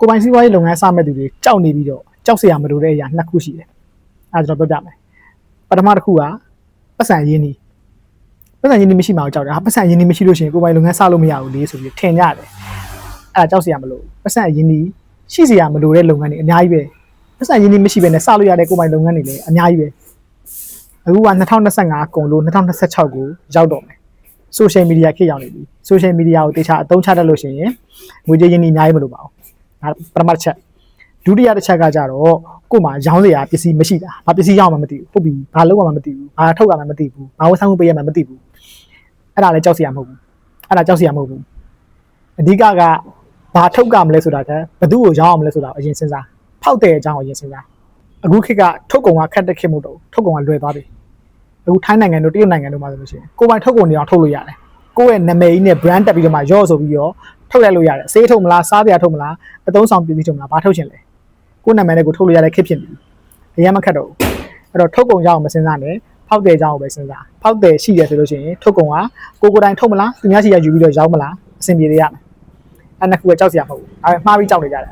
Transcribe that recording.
ကိုပိုင်စီးပွားရေးလုပ်ငန်းစမဲ့သူတွေကြောက်နေပြီးတော့ကြောက်စရာမလိုတဲ့အရာနှစ်ခုရှိတယ်အဲဒါကျွန်တော်ပြောပြမယ်ပထမတစ်ခုကပတ်စံရင်းနီးပတ်စံရင်းနီးမရှိမှအောင်ကြောက်တယ်ဟာပတ်စံရင်းနီးမရှိလို့ရှိရင်ကိုပိုင်လုပ်ငန်းစလို့မရဘူးလေဆိုပြီးထင်ကြတယ်အဲဒါကြောက်စရာမလိုဘူးပတ်စံရင်းနီးရှိစရာမလိုတဲ့လုပ်ငန်းတွေအများကြီးပဲပတ်စံရင်းနီးမရှိဘဲနဲ့စလို့ရတဲ့ကိုပိုင်လုပ်ငန်းတွေလည်းအများကြီးပဲအခုက2025ကုန်လို့2026ကိုရောက်တော့မယ် social media ခေတ်ရောက်နေပြီ social media ကိုတေချာအသုံးချတတ်လို့ရှိရင်ငွေကြေးရင်းနှီးအများကြီးမလိုပါဘူးဒါ ပထမတစ်ချက်ဒုတိယတစ်ချက်ကကြတော့ကို့မှာရောင်းစရာပစ္စည်းမရှိတာဘာပစ္စည်းရောင်းမှမသိဘူးဟုတ်ပြီဘာလုပ်မှမသိဘူးဘာထုတ်ရမှမသိဘူးဘာဝယ်ဆောင်မှုပေးရမှမသိဘူးအဲ့ဒါလည်းကြောက်စရာမဟုတ်ဘူးအဲ့ဒါကြောက်စရာမဟုတ်ဘူးအဓိကကဘာထုတ်ကမလဲဆိုတာကဘသူ့ကိုရောင်းအောင်မလဲဆိုတာကိုအရင်စဉ်းစားဖောက်တဲ့အကြောင်းကိုအရင်စဉ်းစားအခုခေတ်ကထုတ်ကုန်ကခက်တဲ့ခေတ်မဟုတ်တော့ဘူးထုတ်ကုန်ကလွယ်သွားပြီအခုထိုင်းနိုင်ငံတို့တရုတ်နိုင်ငံတို့မှာဆိုလို့ရှိရင်ကိုယ်ပိုင်ထုတ်ကုန်တွေအောင်ထုတ်လို့ရတယ်ကိုယ့်ရဲ့နာမည်ကြီးနဲ့ brand တက်ပြီးတော့မှရော့ဆိုပြီးတော့ ထုတ်လိုက်လို့ရတယ်စေးထုတ်မလားစားပြထုတ်မလားအသုံးဆောင်ပစ္စည်းထုတ်မလားဘာထုတ်ချင်လဲကိုယ့်နာမည်နဲ့ကိုယ်ထုတ်လို့ရတဲ့ခက်ဖြစ်ပြီအရင်မခက်တော့ဘူးအဲ့တော့ထုတ်ကုန်ကြောင်းမစဉ်းစားနဲ့ဖောက်တယ်ကြောင်းကိုပဲစဉ်းစားဖောက်တယ်ရှိတယ်ဆိုလို့ရှိရင်ထုတ်ကုန်ကကိုကိုယ်တိုင်ထုတ်မလားသူများစီကယူပြီးတော့ရောင်းမလားအဆင်ပြေရရမယ်အဲ့နှစ်ခုကကြောက်စရာမဟုတ်ဘူးအဲ့မှားပြီးကြောက်နေကြတယ်